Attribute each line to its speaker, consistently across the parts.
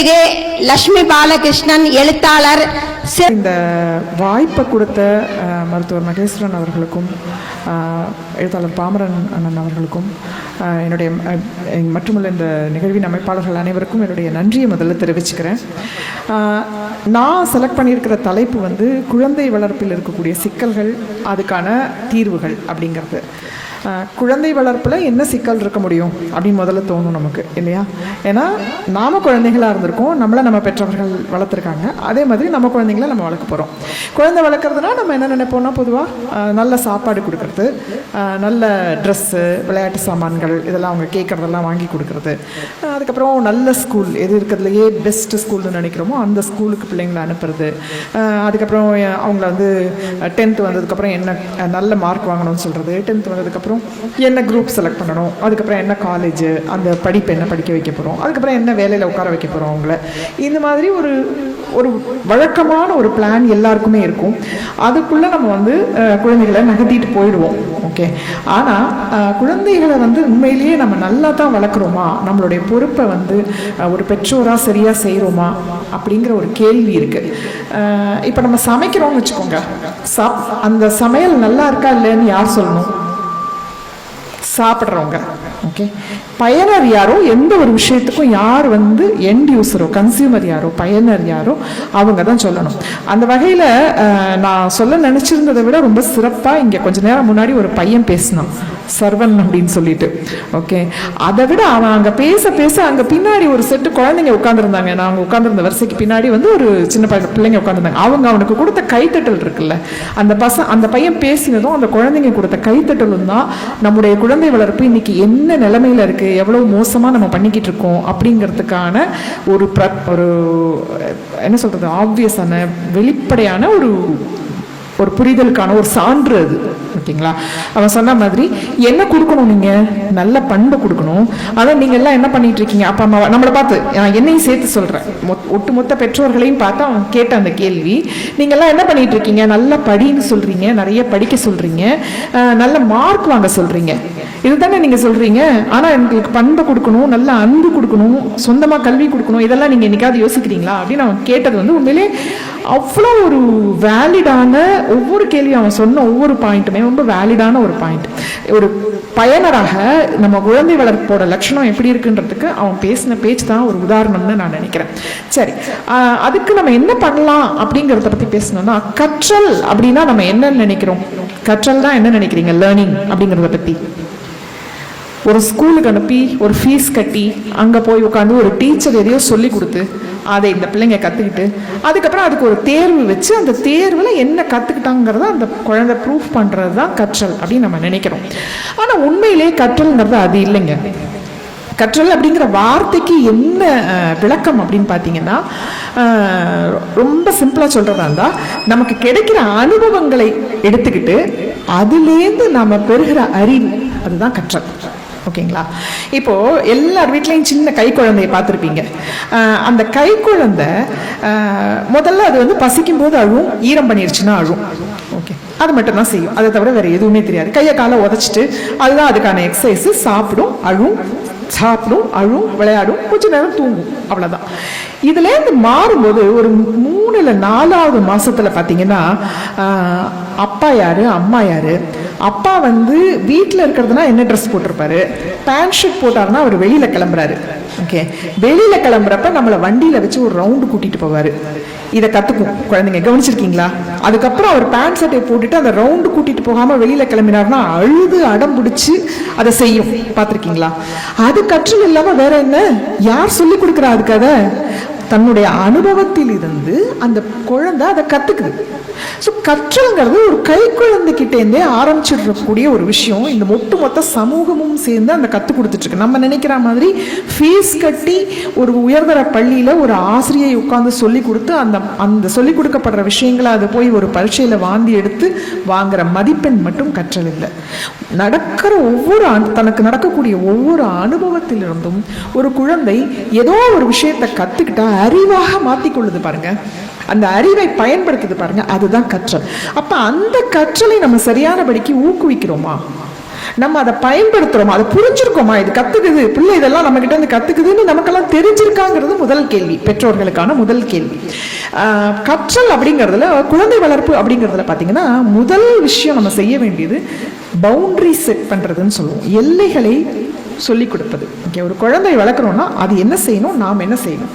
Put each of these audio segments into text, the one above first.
Speaker 1: அருள்மிகு லட்சுமி பாலகிருஷ்ணன் எழுத்தாளர்
Speaker 2: இந்த வாய்ப்பை கொடுத்த மருத்துவர் மகேஸ்வரன் அவர்களுக்கும் எழுத்தாளர் பாமரன் அண்ணன் அவர்களுக்கும் என்னுடைய மட்டுமல்ல இந்த நிகழ்வின் அமைப்பாளர்கள் அனைவருக்கும் என்னுடைய நன்றியை முதல்ல தெரிவிச்சுக்கிறேன். நான் செலக்ட் பண்ணியிருக்கிற தலைப்பு வந்து குழந்தை வளர்ப்பில் இருக்கக்கூடிய சிக்கல்கள் அதுக்கான தீர்வுகள் அப்படிங்கிறது. குழந்தை வளர்ப்பில் என்ன சிக்கல் இருக்க முடியும் அப்படின்னு முதல்ல தோணும் நமக்கு இல்லையா? ஏன்னா நாம் குழந்தைகளாக இருந்திருக்கோம் நம்மளை நம்ம பெற்றவர்கள் வளர்த்துருக்காங்க அதே மாதிரி நம்ம குழந்தைங்கள நம்ம வளர்க்க போகிறோம் குழந்தை வளர்க்குறதுனா நம்ம என்ன நினைப்போம்னா பொதுவாக நல்ல சாப்பாடு கொடுக்கறது நல்ல ட்ரெஸ்ஸு விளையாட்டு சாமான்கள் இதெல்லாம் அவங்க கேட்குறதெல்லாம் வாங்கி கொடுக்கறது. அதுக்கப்புறம் நல்ல ஸ்கூல் எது இருக்கிறதுலையே பெஸ்ட்டு ஸ்கூல்னு நினைக்கிறோமோ அந்த ஸ்கூலுக்கு பிள்ளைங்களை அனுப்புறது. அதுக்கப்புறம் அவங்கள வந்து டென்த்து வந்ததுக்கப்புறம் என்ன நல்ல மார்க் வாங்கணும்னு சொல்கிறது டென்த் வந்ததுக்கப்புறம் என்ன குரூப் செலக்ட் பண்ணணும்? அதுக்கப்புறம் என்ன காலேஜ் அந்த படிப்பு என்ன படிக்க வைக்க போகிறோம் அதுக்கப்புறம் என்ன வேலையில் உட்கார வைக்க போகிறோம் அவங்கள? இந்த மாதிரி ஒரு ஒரு வழக்கமான ஒரு பிளான் எல்லாருக்குமே இருக்கும். அதுக்குள்ளே நம்ம வந்து குழந்தைகளை நகர்த்திட்டு போயிடுவோம். ஓகே ஆனால் குழந்தைகளை வந்து உண்மையிலேயே நம்ம நல்லா தான் வளர்க்குறோமா? நம்மளுடைய பொறுப்பை வந்து ஒரு பெற்றோராக சரியாக செய்கிறோமா அப்படிங்கிற ஒரு கேள்வி இருக்குது இப்போ நம்ம சமைக்கிறோம்னு வச்சுக்கோங்க. சாப் அந்த சமையல் நல்லா இருக்கா இல்லைன்னு யார் சொல்லணும்? சாப்பிட்றவங்க. ஓகே பயனர் யாரோ எந்த ஒரு விஷயத்துக்கும் யார் வந்து எண்ட் யூஸரோ கன்சியூமர் யாரோ பயனர் யாரோ அவங்க தான் சொல்லணும். அந்த வகையில் நான் சொல்ல நினச்சிருந்ததை விட ரொம்ப சிறப்பாக இங்கே கொஞ்ச நேரம் முன்னாடி ஒரு பையன் பேசினான். சர்வன் அப்படின்னு சொல்லிட்டு. ஓகே அதை விட அவன் அங்கே பேச பேச அங்கே பின்னாடி ஒரு செட்டு குழந்தைங்க உட்காந்துருந்தாங்க நான் அவங்க உட்காந்துருந்த வரிசைக்கு பின்னாடி வந்து ஒரு சின்ன பிள்ளைங்க உட்காந்துருந்தாங்க அவங்க அவனுக்கு கொடுத்த கைத்தட்டல் இருக்குல்ல அந்த பச அந்த பையன் பேசினதும் அந்த குழந்தைங்க கொடுத்த கைத்தட்டலும் தான் நம்முடைய குழந்தை வளர்ப்பு. இன்னைக்கு என்ன நிலைமையில இருக்கு? எவ்வளவு மோசமாக நம்ம பண்ணிக்கிட்டு இருக்கோம்? அப்படிங்கிறதுக்கான ஒரு ப்ர ஒரு என்ன சொல்கிறது ஆப்வியஸான வெளிப்படையான ஒரு ஒரு புரிதலுக்கான ஒரு சான்று அது. ஓகேங்களா? அவன் சொன்ன மாதிரி என்ன கொடுக்கணும் நீங்கள் நல்ல பண்பை கொடுக்கணும். ஆனா நீங்கள் எல்லாம் என்ன பண்ணிட்டு இருக்கீங்க? அப்பா அம்மா நம்மளை பார்த்து நான் என்னையும் சேர்த்து சொல்கிறேன் மொத்- ஒட்டுமொத்த பெற்றோர்களையும் பார்த்து அவன் கேட்ட அந்த கேள்வி நீங்கள்லாம் என்ன பண்ணிட்டு இருக்கீங்க? நல்லா படின்னு சொல்கிறீங்க நிறைய படிக்க சொல்கிறீங்க நல்ல மார்க் வாங்க சொல்கிறீங்க இதுதானே நீங்கள் சொல்கிறீங்க ஆனால் எங்களுக்கு பண்பை கொடுக்கணும் நல்ல அன்பு கொடுக்கணும் சொந்தமாக கல்வி கொடுக்கணும் இதெல்லாம் நீங்கள் என்னைக்காவது யோசிக்கிறீங்களா? அப்படின்னு அவன் கேட்டது வந்து உண்மையிலே அவ்வளோ ஒரு வேலிடான ஒவ்வொரு கேள்வியும் அவன் சொன்ன ஒவ்வொரு பாயிண்ட்டுமே ரொம்ப வேலிடான ஒரு பாயிண்ட் ஒரு பயனராக நம்ம குழந்தை வளர்ப்போட லட்சணம் எப்படி இருக்குன்றதுக்கு அவன் பேசின பேச்சு தான் ஒரு உதாரணம்னு நான் நினைக்கிறேன். சரி அதுக்கு நம்ம என்ன பண்ணலாம் அப்படிங்கிறத பற்றி பேசணும்னா கற்றல் அப்படின்னா நம்ம என்ன நினைக்கிறோம்? கற்றல் தான் என்ன நினைக்கிறீங்க? லேர்னிங் அப்படிங்கிறத பற்றி ஒரு ஸ்கூலுக்கு அனுப்பி ஒரு ஃபீஸ் கட்டி அங்கே போய் உட்காந்து ஒரு டீச்சர் எதையோ சொல்லி கொடுத்து அதை இந்த பிள்ளைங்க கற்றுக்கிட்டு அதுக்கப்புறம் அதுக்கு ஒரு தேர்வு வச்சு அந்த தேர்வில் என்ன கற்றுக்கிட்டாங்கிறத அந்த குழந்தை ப்ரூஃப் பண்ணுறது தான் கற்றல் அப்படின்னு நம்ம நினைக்கிறோம். ஆனால் உண்மையிலே கற்றல்ங்கிறது அது இல்லைங்க. கற்றல் அப்படிங்கிற வார்த்தைக்கு என்ன விளக்கம் அப்படின்னு பார்த்தீங்கன்னா ரொம்ப சிம்பிளாக சொல்கிறதா இருந்தால் நமக்கு கிடைக்கிற அனுபவங்களை எடுத்துக்கிட்டு அதுலேருந்து நம்ம பெறுகிற அறிவு அதுதான் கற்றல். ஓகேங்களா? இப்போது எல்லார் வீட்லேயும் சின்ன கை குழந்தைய பார்த்துருப்பீங்க அந்த கை குழந்தை முதல்ல அது வந்து பசிக்கும் போது அழுவும் ஈரம் பண்ணிருச்சுன்னா அழுவும். ஓகே. அது மட்டும் தான் செய்யும். அதை தவிர வேறு எதுவுமே தெரியாது. கையை காலை உதச்சிட்டு அதுதான் அதுக்கான எக்ஸசைஸ் சாப்பிடும் அழும் சாப்பிடும் அழும் விளையாடும். கொஞ்ச நேரம் தூங்கும். அவ்வளோதான் இதுலேருந்து மாறும்போது ஒரு மூணு நாலாவது மாதத்தில் பார்த்தீங்கன்னா அப்பா யார் அம்மா யார்? அப்பா வந்து வீட்டில் இருக்கிறதுனா என்ன ட்ரெஸ் போட்டிருப்பாரு? பேண்ட் ஷர்ட் போட்டாருன்னா அவர் வெளியில் கிளம்புறாரு. ஓகே வெளியில் கிளம்புறப்ப நம்மளை வண்டியில் வச்சு ஒரு ரவுண்டு கூட்டிட்டு போவார். இதை கற்றுக்கும் குழந்தைங்க கவனிச்சிருக்கீங்களா? அதுக்கப்புறம் அவர் பேண்ட் ஷர்ட்டை போட்டுட்டு அந்த ரவுண்டு கூட்டிட்டு போகாமல் வெளியில கிளம்பினார்னா அழுது அடம் பிடிச்சி அதை செய்யும். பார்த்துருக்கீங்களா? அது கற்றல் இல்லாமல் வேற என்ன? யார் சொல்லி கொடுக்குறா அதுக்காக அதை? தன்னுடைய அனுபவத்தில் இருந்து அந்த குழந்தை அதை கற்றுக்குது ஸோ கற்றல்ங்கிறது ஒரு கை குழந்தைகிட்டேருந்தே ஆரம்பிச்சிடக்கூடிய ஒரு விஷயம். இந்த ஒட்டுமொத்த சமூகமும் சேர்ந்து அந்த கற்றுக் கொடுத்துட்ருக்கு. நம்ம நினைக்கிற மாதிரி ஃபீஸ் கட்டி ஒரு உயர்தர பள்ளியில் ஒரு ஆசிரியை உட்காந்து சொல்லி கொடுத்து அந்த அந்த சொல்லிக் கொடுக்கப்படுற விஷயங்களை அது போய் ஒரு பரீட்சையில் வாந்தி எடுத்து வாங்குற மதிப்பெண் மட்டும் கற்றல் இல்லை. நடக்கிற ஒவ்வொரு தனக்கு நடக்கக்கூடிய ஒவ்வொரு அனுபவத்திலிருந்தும் ஒரு குழந்தை ஏதோ ஒரு விஷயத்தை கற்றுக்கிட்டா அறிவாக மாற்றிக்கொள்ளுது பாருங்க. அந்த அறிவை பயன்படுத்துது பாருங்க. அதுதான் கற்றல். அப்போ அந்த கற்றலை நம்ம சரியானபடிக்கு ஊக்குவிக்கிறோமா? நம்ம அதை பயன்படுத்துகிறோமா அதை புரிஞ்சிருக்கோமா? இது கற்றுக்குது பிள்ளை இதெல்லாம் நம்ம கிட்ட இருந்து நமக்கெல்லாம் தெரிஞ்சிருக்காங்கிறது முதல் கேள்வி. பெற்றோர்களுக்கான முதல் கேள்வி. கற்றல் அப்படிங்கிறதுல குழந்தை வளர்ப்பு அப்படிங்கிறதுல பார்த்தீங்கன்னா முதல் விஷயம் நம்ம செய்ய வேண்டியது பவுண்டரி செட் பண்ணுறதுன்னு சொல்லுவோம். எல்லைகளை சொல்லிக் கொடுப்பது. ஓகே ஒரு குழந்தை வளர்க்குறோன்னா அது என்ன செய்யணும்? நாம் என்ன செய்யணும்?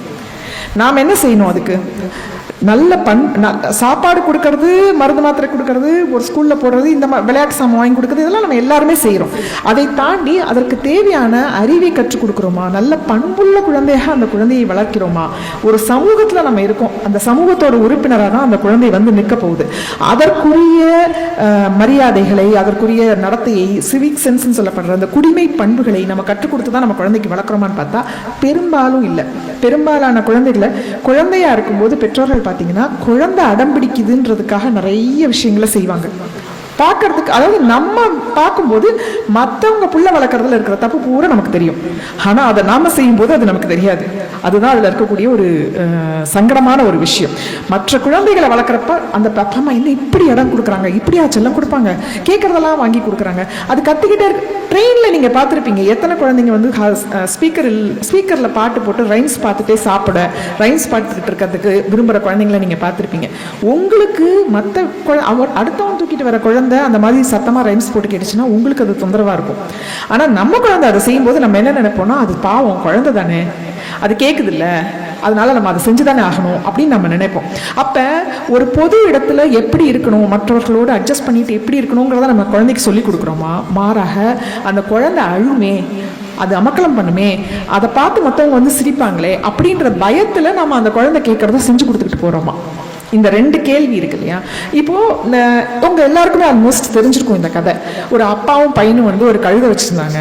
Speaker 2: நாம் என்ன செய்யணும் அதுக்கு? நல்ல பண் ந- சாப்பாடு கொடுக்கறது மருந்து மாத்திரை கொடுக்கறது ஒரு ஸ்கூலில் போடுறது இந்த மாதிரி விளையாட்டு சாமான் வாங்கி கொடுக்குறது இதெல்லாம் நம்ம எல்லாருமே செய்கிறோம் அதை தாண்டி அதற்கு தேவையான அறிவை கற்றுக் கொடுக்குறோமா? நல்ல பண்புள்ள குழந்தையாக அந்த குழந்தையை வளர்க்கிறோமா? ஒரு சமூகத்தில் நம்ம இருக்கோம். அந்த சமூகத்தோட உறுப்பினராக தான் அந்த குழந்தை வந்து நிற்க போகுது. அதற்குரிய மரியாதைகளை அதற்குரிய நடத்தையை சிவிக் சென்ஸ்ன்னு சொல்லப்படுற அந்த குடிமை பண்புகளை நம்ம கற்றுக் கொடுத்து தான் நம்ம குழந்தைக்கு வளர்க்குறோமான்னு பார்த்தா பெரும்பாலும் இல்லை. பெரும்பாலான குழந்தைகளை குழந்தையாக இருக்கும்போது பெற்றோர்கள் பார்த்தீங்கன்னா குழந்தை அடம் பிடிக்குதுன்றதுக்காக நிறைய விஷயங்களை செய்வாங்க. பார்க்கறதுக்கு அதாவது நம்ம பார்க்கும்போது மற்றவங்க புள்ள வளர்க்குறதுல இருக்கிற தப்பு பூரா நமக்கு தெரியும். ஆனால் அதை நாம செய்யும்போது அது நமக்கு தெரியாது. அதுதான் அதில் இருக்கக்கூடிய ஒரு சங்கடமான ஒரு விஷயம். மற்ற குழந்தைகளை வளர்க்குறப்ப அந்த அப்பா அம்மா என்ன இப்படி இடம் கொடுக்குறாங்க? இப்படியா செல்லம் கொடுப்பாங்க? கேட்குறதெல்லாம் வாங்கி கொடுக்குறாங்க. அது கற்றுக்கிட்டே இருக்கு. ட்ரெயினில் நீங்கள் பார்த்துருப்பீங்க. எத்தனை குழந்தைங்க வந்து ஸ்பீக்கரில் ஸ்பீக்கரில் பாட்டு போட்டு ரைம்ஸ் பார்த்துட்டே சாப்பிட ரைம்ஸ் பார்த்துக்கிட்டு இருக்கிறதுக்கு விரும்புகிற குழந்தைங்களை நீங்கள் பார்த்துருப்பீங்க. உங்களுக்கு மற்ற அடுத்தவன் தூக்கிட்டு வர குழந்தை அந்த மாதிரி சத்தமாக ரைம்ஸ் போட்டு கேட்டுச்சுன்னா உங்களுக்கு அது தொந்தரவாக இருக்கும். ஆனால் நம்ம குழந்தை அதை செய்யும்போது நம்ம என்ன நினைப்போம்னா அது பாவம் குழந்தை தானே. அது கேட்குதுல்ல அதனால நம்ம அதை செஞ்சு தானே ஆகணும் அப்படின்னு நம்ம நினைப்போம். அப்போ ஒரு பொது இடத்துல எப்படி இருக்கணும் மற்றவர்களோடு அட்ஜஸ்ட் பண்ணிட்டு எப்படி இருக்கணுங்கிறத நம்ம குழந்தைக்கு சொல்லி கொடுக்குறோமா? மாறாக அந்த குழந்தை அழுமே அது அமக்கலம் பண்ணுமே அதை பார்த்து மற்றவங்க வந்து சிரிப்பாங்களே அப்படின்ற பயத்தில் நம்ம அந்த குழந்தை கேட்குறத செஞ்சு கொடுத்துக்கிட்டு போகிறோமா இந்த ரெண்டு கேள்வி இருக்கு இல்லையா? இப்போ உங்கள் உங்க எல்லாருக்குமே ஆல்மோஸ்ட் தெரிஞ்சிருக்கும் இந்த கதை. ஒரு அப்பாவும் பையனும் வந்து ஒரு கழுதை வச்சிருந்தாங்க.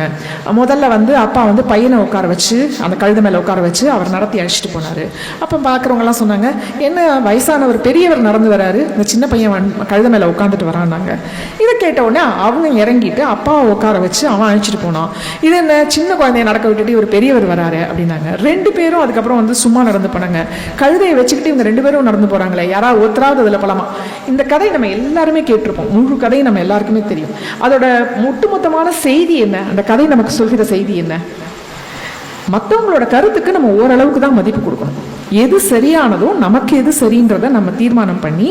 Speaker 2: முதல்ல வந்து அப்பா வந்து பையனை உட்கார வச்சு அந்த கழுத மேலே உட்கார வச்சு அவர் நடத்தி அழைச்சிட்டு போனாரு. அப்போ பார்க்குறவங்கலாம் சொன்னாங்க என்ன வயசானவர் பெரியவர் நடந்து வராரு. இந்த சின்ன பையன் வந் கழுத மேலே உட்காந்துட்டு வரான்னாங்க. இதை கேட்ட உடனே அவங்க இறங்கிட்டு அப்பாவை உட்கார வச்சு அவன் அழைச்சிட்டு போனான். இது என்ன சின்ன குழந்தைய நடக்க விட்டுட்டு ஒரு பெரியவர் வராரு அப்படின்னாங்க. ரெண்டு பேரும் அதுக்கப்புறம் வந்து சும்மா நடந்து போனாங்க. கழுதையை வச்சுக்கிட்டு இவங்க ரெண்டு பேரும் நடந்து போறாங்களே யாராவது ஒருத்தராவது அதில் பலமா? இந்த கதை நம்ம எல்லாருமே கேட்டிருப்போம். முழு கதை நம்ம எல்லாருக்குமே தெரியும். அதோட ஒட்டுமொத்தமான செய்தி என்ன? அந்த கதை நமக்கு சொல்கிற செய்தி என்ன? மற்றவங்களோட கருத்துக்கு நம்ம ஓரளவுக்கு தான் மதிப்பு கொடுக்கணும். எது சரியானதோ நமக்கு எது சரின்றதை நம்ம தீர்மானம் பண்ணி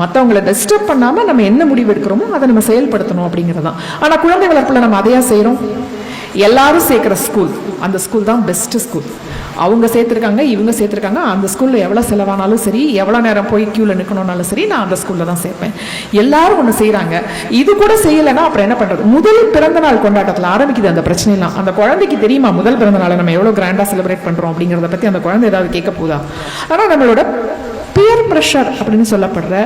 Speaker 2: மற்றவங்கள டிஸ்டர்ப் பண்ணாமல் நம்ம என்ன முடிவு எடுக்கிறோமோ அதை நம்ம செயல்படுத்தணும் அப்படிங்கிறது தான். ஆனால் குழந்தை வளர்ப்பில் நம்ம அதையா செய்கிறோம் எல்லாரும் சேர்க்குற ஸ்கூல் அந்த ஸ்கூல் தான் பெஸ்ட் ஸ்கூல் அவங்க சேர்த்துருக்காங்க இவங்க சேர்த்துருக்காங்க. அந்த ஸ்கூலில் எவ்வளோ செலவானாலும் சரி எவ்வளோ நேரம் போய் க்யூவில் நிற்கணும்னாலும் சரி நான் அந்த ஸ்கூலில் தான் சேர்ப்பேன். எல்லாரும் ஒன்று செய்கிறாங்க இது கூட செய்யலைன்னா அப்புறம் என்ன பண்ணுறது முதல் பிறந்த நாள் கொண்டாட்டத்தில் ஆரம்பிக்குது அந்த பிரச்சனைலாம் அந்த குழந்தைக்கு தெரியுமா? முதல் பிறந்த நாளை நம்ம எவ்வளோ கிராண்டாக செலிப்ரேட் பண்ணுறோம் அப்படிங்கிறத பற்றி அந்த குழந்தை ஏதாவது கேட்க போதா ஆனால் நம்மளோட பியர் ப்ரெஷர் அப்படின்னு சொல்லப்படுற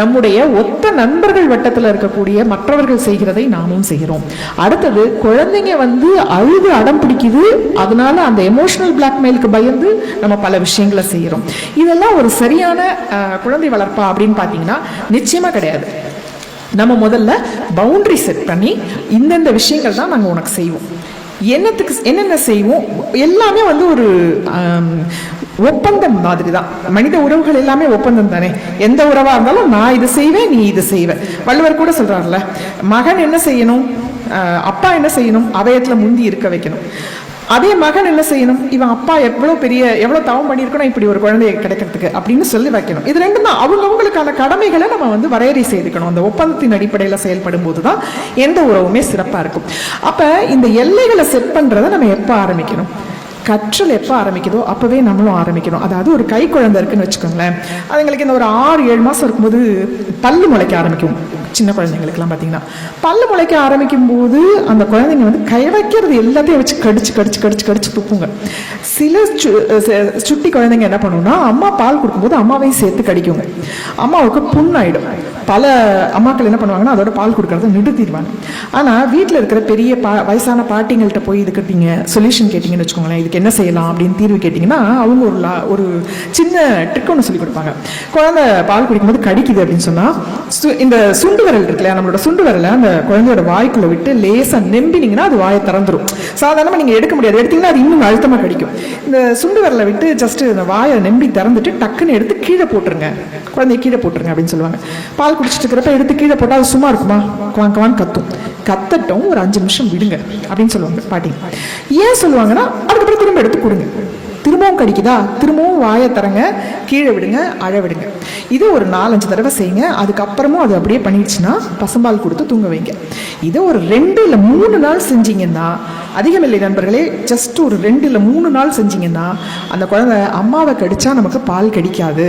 Speaker 2: நம்முடைய ஒத்த நண்பர்கள் வட்டத்தில் இருக்கக்கூடிய மற்றவர்கள் செய்கிறதை நாமும் செய்கிறோம். அடுத்தது குழந்தைங்க வந்து அழுது அடம் பிடிக்குது அதனால அந்த எமோஷனல் பிளாக்மெயிலுக்கு பயந்து நம்ம பல விஷயங்களை செய்கிறோம். இதெல்லாம் ஒரு சரியான குழந்தை வளர்ப்பா அப்படின்னு பார்த்தீங்கன்னா நிச்சயமாக கிடையாது. நம்ம முதல்ல பவுண்டரி செட் பண்ணி இந்தந்த விஷயங்கள் தான் நாங்கள் உனக்கு செய்வோம். என்னத்துக்கு என்னென்ன செய்வோம்? எல்லாமே வந்து ஒரு ஒப்பந்தம் மாதிரி தான் மனித உறவுகள் எல்லாமே ஒப்பந்தம் தானே? எந்த உறவாக இருந்தாலும் நான் இதை செய்வேன் நீ இதை செய்வேன் வள்ளுவர் கூட சொல்கிறார்ல மகன் என்ன செய்யணும்? அப்பா என்ன செய்யணும்? அவயத்தில் முந்தி இருக்க வைக்கணும். அதே மகன் என்ன செய்யணும்? இவன் அப்பா எவ்வளோ பெரிய எவ்வளோ தவம் பண்ணியிருக்கணும்? இப்படி ஒரு குழந்தைய கிடைக்கிறதுக்கு அப்படின்னு சொல்லி வைக்கணும். இது ரெண்டும் தான். அவங்கவுங்களுக்கான கடமைகளை நம்ம வந்து வரையறை செய்துக்கணும். அந்த ஒப்பந்தத்தின் அடிப்படையில் செயல்படும் போது தான் எந்த உறவுமே சிறப்பாக இருக்கும். அப்போ இந்த எல்லைகளை செட் பண்ணுறதை நம்ம எப்போ ஆரம்பிக்கணும்? கற்றல் எப்போ ஆரம்பிக்குதோ அப்போவே நம்மளும் ஆரம்பிக்கணும். அதாவது ஒரு கை குழந்தை இருக்குன்னு வச்சுக்கோங்களேன். அதுங்களுக்கு இந்த ஒரு ஆறு ஏழு மாதம் இருக்கும்போது பல்லு முளைக்க ஆரம்பிக்கும். சின்ன குழந்தைங்களுக்குலாம் பார்த்தீங்கன்னா பல்லு முளைக்க ஆரம்பிக்கும் போது அந்த குழந்தைங்க வந்து கை வைக்கிறது எல்லாத்தையும் வச்சு கடிச்சு கடிச்சு கடிச்சு கடிச்சு துப்புங்க. சில சு- சுட்டி குழந்தைங்க என்ன பண்ணுன்னா அம்மா பால் கொடுக்கும்போது அம்மாவையும் சேர்த்து கடிக்குங்க. அம்மாவுக்கு புண்ணாயிடும். பல அம்மாக்கள் என்ன பண்ணுவாங்கன்னா அதோட பால் கொடுக்கறத நிறுத்திடுவாங்க. ஆனால் வீட்டில் இருக்கிற பெரிய பா வயசான பாட்டிங்கள்கிட்ட போய் இது கேட்டீங்க சொல்யூஷன் கேட்டிங்கன்னு வச்சுக்கோங்களேன் இதுக்கு என்ன செய்யலாம் அப்படின்னு தீர்வு கேட்டிங்கன்னா அவங்க ஒரு லா ஒரு சின்ன ட்ரிக் ஒன்று சொல்லி கொடுப்பாங்க. குழந்தை பால் குடிக்கும்போது கடிக்குது அப்படின்னு சொன்னால் இந்த சுண்டு விரல் இருக்கு இல்லையா நம்மளோட சுண்டு விரலை அந்த குழந்தையோட வாய்க்குள்ள விட்டு லேசாக நெம்பினீங்கன்னா அது வாயை திறந்துடும் சாதாரணமாக நீங்கள் எடுக்க முடியாது. எடுத்தீங்கன்னா அது இன்னும் அழுத்தமாக கடிக்கும். இந்த சுண்டு விரலை விட்டு ஜஸ்ட் இந்த வாயை நெம்பி திறந்துட்டு டக்குன்னு எடுத்து கீழே போட்டுருங்க. குழந்தைய கீழே போட்டுருங்க அப்படின்னு சொல்லுவாங்க. பால் குடிச்சிட்டு இருக்கிறப்ப எடுத்து கீழே போட்டால் அது சும்மா இருக்குமா? குவான் குவான் கத்தும். கத்தட்டும் ஒரு அஞ்சு நிமிஷம் விடுங்க அப்படின்னு சொல்லுவாங்க பாட்டி. ஏன் சொல்லுவாங்கன்னா அதுக்கு திரும்ப எடுத்து கொடுங்க. திரும்பவும் கடிக்குதா? திரும்பவும் வாயை தரங்க கீழே விடுங்க அழ விடுங்க. இது ஒரு நாலஞ்சு தடவை செய்யுங்க. அதுக்கப்புறமும் அது அப்படியே பண்ணிடுச்சுன்னா பசும்பால் கொடுத்து தூங்க வைங்க. இதை ஒரு ரெண்டு இல்லை மூணு நாள் செஞ்சீங்கன்னா அதிகமில்லை நண்பர்களே ஜஸ்ட் ஒரு ரெண்டு இல்லை மூணு நாள் செஞ்சீங்கன்னா அந்த குழந்தை அம்மாவை கடிச்சா நமக்கு பால் கடிக்காது.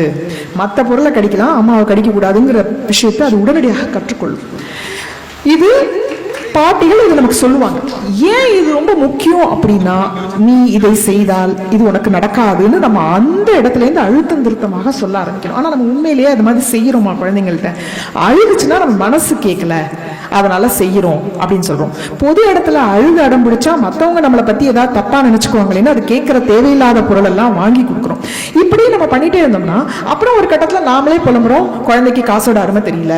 Speaker 2: மற்ற பொருளை கடிக்கலாம் அம்மாவை கடிக்கக்கூடாதுங்கிற விஷயத்தை அது உடனடியாக கற்றுக்கொள்ளும். இது பாட்டிகள் இதை நமக்கு சொல்லுவாங்க. ஏன் இது ரொம்ப முக்கியம் அப்படின்னா நீ இதை செய்தால் இது உனக்கு நடக்காதுன்னு நம்ம அந்த இடத்துல இருந்து அழுத்தம் திருத்தமாக சொல்ல ஆரம்பிக்கணும். ஆனா நம்ம உண்மையிலேயே அது மாதிரி செய்கிறோமா குழந்தைங்கள்ட்ட? அழுதுச்சுன்னா நம்ம மனசு கேட்கல அதனால செய்யறோம் அப்படின்னு சொல்றோம். பொது இடத்துல அழுது அடம் பிடிச்சா மத்தவங்க நம்மளை பத்தி ஏதாவது தப்பா நினச்சிக்குவாங்களேன்னு அது கேட்குற தேவையில்லாத பொருள் எல்லாம் வாங்கி கொடுக்குறோம். இப்படி நம்ம பண்ணிட்டே இருந்தோம்னா அப்புறம் ஒரு கட்டத்துல நாமளே புலம்புறோம். குழந்தைக்கு காசோட அருமை தெரியல.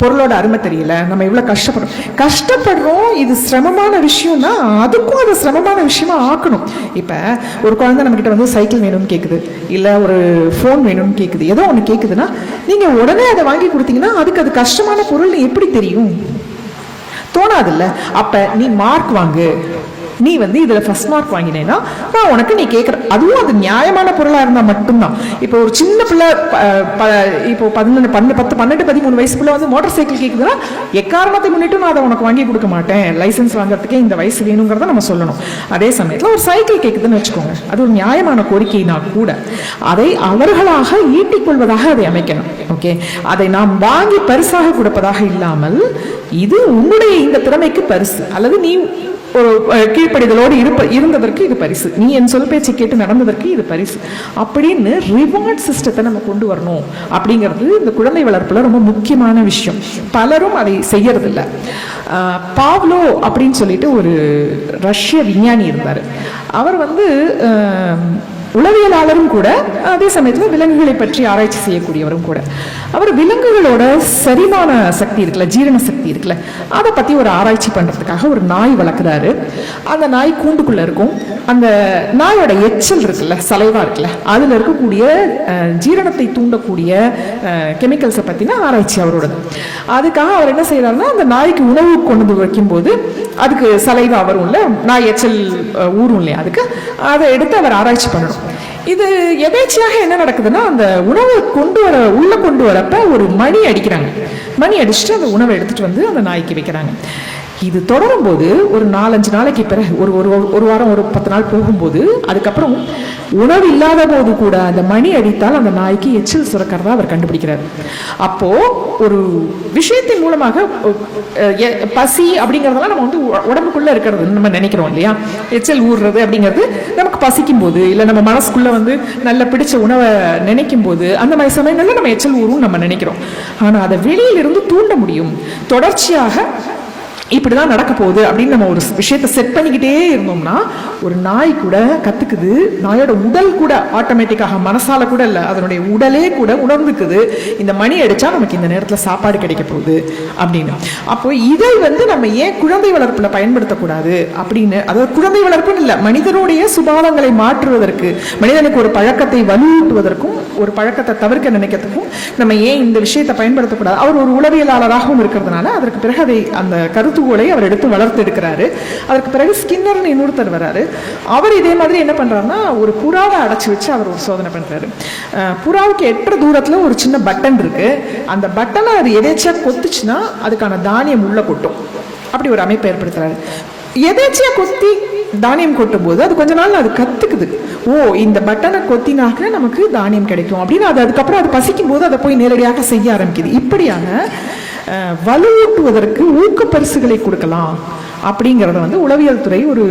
Speaker 2: பொருளோட அருமை தெரியல. நம்ம இவ்வளோ கஷ்டப்படுறோம் கஷ்டப்படுறோம். இது சிரமமான விஷயம்னா அதுக்கும் அது சிரமமான விஷயமா ஆக்கணும். இப்போ ஒரு குழந்தை நம்மக்கிட்ட வந்து சைக்கிள் வேணும்னு கேட்குது இல்லை ஒரு ஃபோன் வேணும்னு கேட்குது ஏதோ ஒன்று கேட்குதுன்னா நீங்கள் உடனே அதை வாங்கி கொடுத்தீங்கன்னா அதுக்கு அது கஷ்டமான பொருள்னு எப்படி தெரியும்? தோணாதுல்ல. அப்போ நீ மார்க் வாங்கு. நீ வந்து இதில் ஃபஸ்ட் மார்க் வாங்கினேன்னா நான் உனக்கு நீ கேட்குற அதுவும் அது நியாயமான பொருளாக இருந்தால் மட்டும்தான். இப்போ ஒரு சின்ன பிள்ளை ப- இப்போ பதினொன்று பன்னெண்டு பத்து பன்னெண்டு பதிமூணு வயசு பிள்ளை வந்து மோட்டார் சைக்கிள் கேட்குதுன்னா எக்காரணத்தை முன்னிட்டு நான் அதை உனக்கு வாங்கி கொடுக்க மாட்டேன். லைசென்ஸ் வாங்குறதுக்கே இந்த வயசு வேணுங்கிறத நம்ம சொல்லணும். அதே சமயத்தில் ஒரு சைக்கிள் கேட்குதுன்னு வச்சுக்கோங்க. அது ஒரு நியாயமான கோரிக்கைனா கூட அதை அவர்களாக ஈட்டிக் கொள்வதாக அதை அமைக்கணும். ஓகே? அதை நாம் வாங்கி பரிசாக கொடுப்பதாக இல்லாமல் இது உன்னுடைய இந்த திறமைக்கு பரிசு. அல்லது நீ ஒரு கீழ்ப்படிதலோடு இருப்ப இருந்ததற்கு இது பரிசு. நீ என் சொல் பேச்சை கேட்டு நடந்ததற்கு இது பரிசு. அப்படின்னு ரிவார்ட் சிஸ்டத்தை நம்ம கொண்டு வரணும் அப்படிங்கிறது இந்த குழந்தை வளர்ப்பில் ரொம்ப முக்கியமான விஷயம். பலரும் அதை செய்யறதில்ல. பாவ்லோ அப்படின்னு சொல்லிட்டு ஒரு ரஷ்ய விஞ்ஞானி இருந்தார். அவர் வந்து உளவியலாளரும் கூட அதே சமயத்தில் விலங்குகளை பற்றி ஆராய்ச்சி செய்யக்கூடியவரும் கூட. அவர் விலங்குகளோட செரிமான சக்தி இருக்குல்ல ஜீரண சக்தி இருக்குல்ல அதை பற்றி ஒரு ஆராய்ச்சி பண்ணுறதுக்காக ஒரு நாய் வளர்க்குறாரு. அந்த நாய் கூண்டுக்குள்ளே இருக்கும். அந்த நாயோட எச்சல் இருக்குல்ல சலைவாக இருக்குல்ல அதில் இருக்கக்கூடிய ஜீரணத்தை தூண்டக்கூடிய கெமிக்கல்ஸை பற்றின ஆராய்ச்சி அவரோடது. அதுக்காக அவர் என்ன செய்கிறாருன்னா அந்த நாய்க்கு உணவு கொண்டு வைக்கும்போது அதுக்கு சலைவா வரும்ல நாய் எச்சல் ஊரும் ஊறும் இல்லையா அதுக்கு அதை எடுத்து அவர் ஆராய்ச்சி பண்ணணும். இது எதேச்சியாக என்ன நடக்குதுன்னா அந்த உணவை கொண்டு வர உள்ளே கொண்டு வரப்ப ஒரு மணி அடிக்கிறாங்க. மணி அடிச்சுட்டு அந்த உணவை எடுத்துட்டு வந்து அந்த நாய்க்கு வைக்கிறாங்க. இது தொடரும் போது ஒரு நாலஞ்சு நாளைக்கு பிறகு ஒரு ஒரு ஒரு வாரம் ஒரு பத்து நாள் போகும்போது அதுக்கப்புறம் உணவு இல்லாத போது கூட அந்த மணி அடித்தால் அந்த நாய்க்கு எச்சில் சுரக்கிறதா அவர் கண்டுபிடிக்கிறார். அப்போ ஒரு விஷயத்தின் மூலமாக பசி அப்படிங்கிறதெல்லாம் நம்ம வந்து உடம்புக்குள்ள இருக்கிறது நம்ம நினைக்கிறோம் இல்லையா? எச்சல் ஊறுறது அப்படிங்கிறது நமக்கு பசிக்கும் போது இல்லை நம்ம மனசுக்குள்ள வந்து நல்ல பிடிச்ச உணவை நினைக்கும் போது அந்த மாதிரி சமயங்கள்ல நம்ம எச்சல் ஊறும் நம்ம நினைக்கிறோம். ஆனால் அதை வெளியிலிருந்து தூண்ட முடியும். தொடர்ச்சியாக இப்படிதான் நடக்க போகுது அப்படின்னு நம்ம ஒரு விஷயத்தை செட் பண்ணிக்கிட்டே இருந்தோம்னா ஒரு நாய் கூட கற்றுக்குது நாயோட உடல் கூட ஆட்டோமேட்டிக்காக மனசால கூட இல்லை அதனுடைய உடலே கூட உணர்ந்துக்குது. இந்த மணி அடித்தா நமக்கு இந்த நேரத்தில் சாப்பாடு கிடைக்க போகுது அப்படின்னு. அப்போ இதை வந்து நம்ம ஏன் குழந்தை வளர்ப்பில் பயன்படுத்தக்கூடாது அப்படின்னு அதாவது குழந்தை வளர்ப்புன்னு இல்லை மனிதனுடைய சுபாவங்களை மாற்றுவதற்கு மனிதனுக்கு ஒரு பழக்கத்தை வலுவூட்டுவதற்கும் ஒரு பழக்கத்தை தவிர்க்க நினைக்கிறதுக்கும் நம்ம ஏன் இந்த விஷயத்தை பயன்படுத்தக்கூடாது? அவர் ஒரு உளவியலாளராகவும் இருக்கிறதுனால அதற்கு பிறகு அதை அந்த கருத்து கருதுகோளை அவர் எடுத்து வளர்த்து எடுக்கிறாரு. அதற்கு பிறகு ஸ்கின்னர்னு இன்னொருத்தர் வராரு. அவர் இதே மாதிரி என்ன பண்ணுறாருன்னா ஒரு புறாவை அடைச்சு வச்சு அவர் ஒரு சோதனை பண்ணுறாரு புறாவுக்கு எட்டுற தூரத்துல ஒரு சின்ன பட்டன் இருக்கு. அந்த பட்டனை அது எதேச்சியாக கொத்துச்சுன்னா அதுக்கான தானியம் உள்ள கொட்டும். அப்படி ஒரு அமைப்பை ஏற்படுத்துறாரு. எதேச்சியா கொத்தி தானியம் கொட்டும் போது அது கொஞ்ச நாள் அது கத்துக்குது. ஓ இந்த பட்டனை கொத்தினாக்க நமக்கு தானியம் கிடைக்கும் அப்படின்னு அது அதுக்கப்புறம் அது பசிக்கும் போது அதை போய் நேரடியாக செய்ய ஆரம்பிக்குது. இப்படியான வலுவூட்டுவதற்கு ஊக்க பரிசுகளை கொடுக்கலாம் அப்படிங்கிறத வந்து உளவியல் துறை ஒரு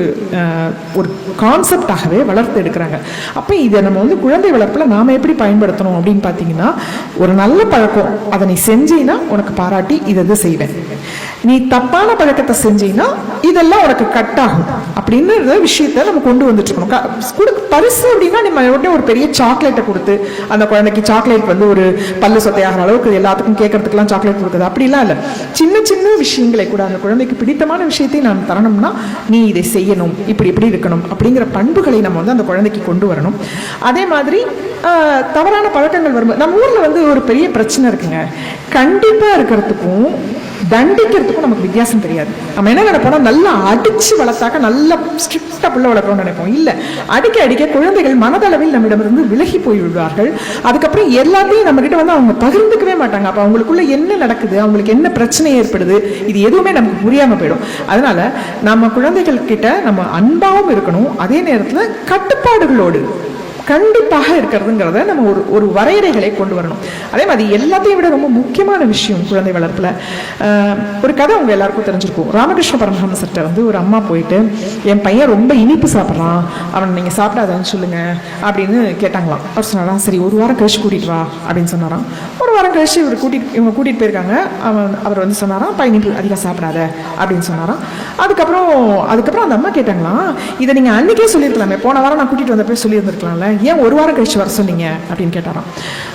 Speaker 2: ஒரு கான்செப்டாகவே வளர்த்து எடுக்கிறாங்க. அப்போ இதை நம்ம வந்து குழந்தை வளர்ப்பில் நாம் எப்படி பயன்படுத்தணும் அப்படின்னு பார்த்தீங்கன்னா ஒரு நல்ல பழக்கம் அதை நீ செஞ்சீன்னா உனக்கு பாராட்டி இதை இது செய்வேன். நீ தப்பான பழக்கத்தை செஞ்சீங்கன்னா இதெல்லாம் உனக்கு கட் ஆகும். அப்படின்னு விஷயத்த நம்ம கொண்டு வந்துட்டு இருக்கணும். க- கொடு பரிசு அப்படின்னா நம்ம உடனே ஒரு பெரிய சாக்லேட்டை கொடுத்து அந்த குழந்தைக்கு சாக்லேட் வந்து ஒரு பல்லு சொத்தையாகிற அளவுக்கு எல்லாத்துக்கும் கேட்கறதுக்கெல்லாம் சாக்லேட் கொடுக்குது. அப்படிலாம் இல்லை. சின்ன சின்ன விஷயங்களை கூட அந்த குழந்தைக்கு பிடித்தமான விஷயத்தை நாம் தரணும்னா நீ இதை செய்யணும். இப்படி இப்படி இருக்கணும் அப்படிங்கிற பண்புகளை நம்ம வந்து அந்த குழந்தைக்கு கொண்டு வரணும். அதே மாதிரி தவறான பழக்கங்கள் வரும்போது நம்ம ஊரில் வந்து ஒரு பெரிய பிரச்சனை இருக்குங்க. கண்டிப்பாக இருக்கிறதுக்கும் தண்டிக்கிறதுக்கும் நமக்கு வித்தியாசம் தெரியாது. நம்ம என்ன நினைப்போம்னா நல்லா அடிச்சு வளர்த்தாக்க நல்லா ஸ்ட்ரிக்டாக பிள்ளை வளர்க்கணும்னு நினைப்போம். இல்லை அடிக்க அடிக்க குழந்தைகள் மனதளவில் நம்மிடமிருந்து விலகி போய் விடுவார்கள் அதுக்கப்புறம் எல்லாத்தையும் நம்ம வந்து அவங்க பகிர்ந்துக்கவே மாட்டாங்க. அப்போ அவங்களுக்குள்ள என்ன நடக்குது? அவங்களுக்கு என்ன பிரச்சனை ஏற்படுது? இது எதுவுமே நமக்கு புரியாமல் போயிடும். அதனால நம்ம குழந்தைகள் கிட்ட நம்ம அன்பாவும் இருக்கணும். அதே நேரத்தில் கட்டுப்பாடுகளோடு கண்டிப்பாக இருக்கிறதுங்கிறத நம்ம ஒரு ஒரு வரையறைகளை கொண்டு வரணும். அதே மாதிரி எல்லாத்தையும் விட ரொம்ப முக்கியமான விஷயம் குழந்தை வளர்ப்பில். ஒரு கதை அவங்க எல்லாருக்கும் தெரிஞ்சிருக்கும். ராமகிருஷ்ண பரமஹம்சர்கிட்ட வந்து ஒரு அம்மா போயிட்டு என் பையன் ரொம்ப இனிப்பு சாப்பிட்றான். அவன் நீங்கள் சாப்பிடாதான்னு சொல்லுங்கள் அப்படின்னு கேட்டாங்களாம். அவர் சொன்னாராம் சரி ஒரு வாரம் கழிச்சு கூட்டிகிட்டு வா அப்படின்னு சொன்னாராம். ஒரு வாரம் கழிச்சு இவர் கூட்டிட்டு இவங்க கூட்டிகிட்டு போயிருக்காங்க. அவன் அவர் வந்து சொன்னாராம் பையன் இனிப்பு அதிகம் சாப்பிடாத அப்படின்னு சொன்னாராம். அதுக்கப்புறம் அதுக்கப்புறம் அந்த அம்மா கேட்டாங்களாம் இதை நீங்கள் அன்றைக்கே சொல்லியிருக்கலாமே. போன வாரம் நான் கூட்டிகிட்டு வந்தப்போ சொல்லியிருந்திருக்கலாம்ல. ஏன் ஒரு வாரம் கழிச்சு வர சொன்னீங்க? அப்படின்னு கேட்டாராம்.